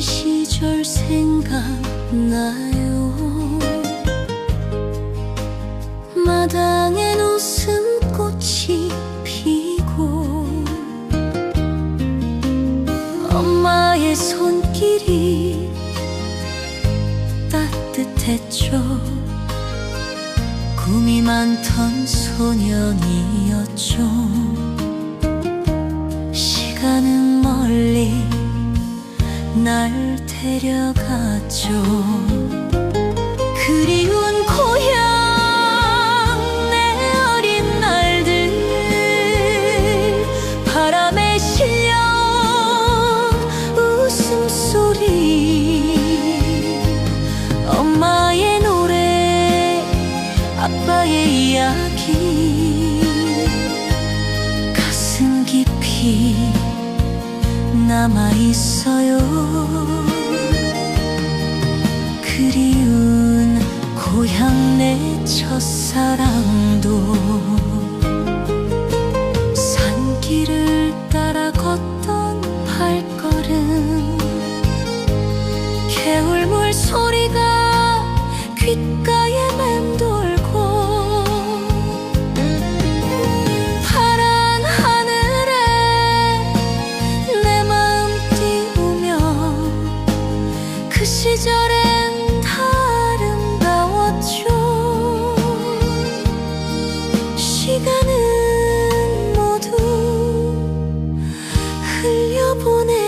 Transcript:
시절 생각나요? 마당엔 웃음꽃이 피고 엄마의 손길이 따뜻했죠. 꿈이 많던 소년이었죠. 시간은 날 데려갔죠. 그리운 고향 내 어린 날들. 바람에 실려 웃음소리. 엄마의 노래 아빠의 이야기. 가슴 깊이 남아 있어 사랑도 산길을 따라 걷던 보냈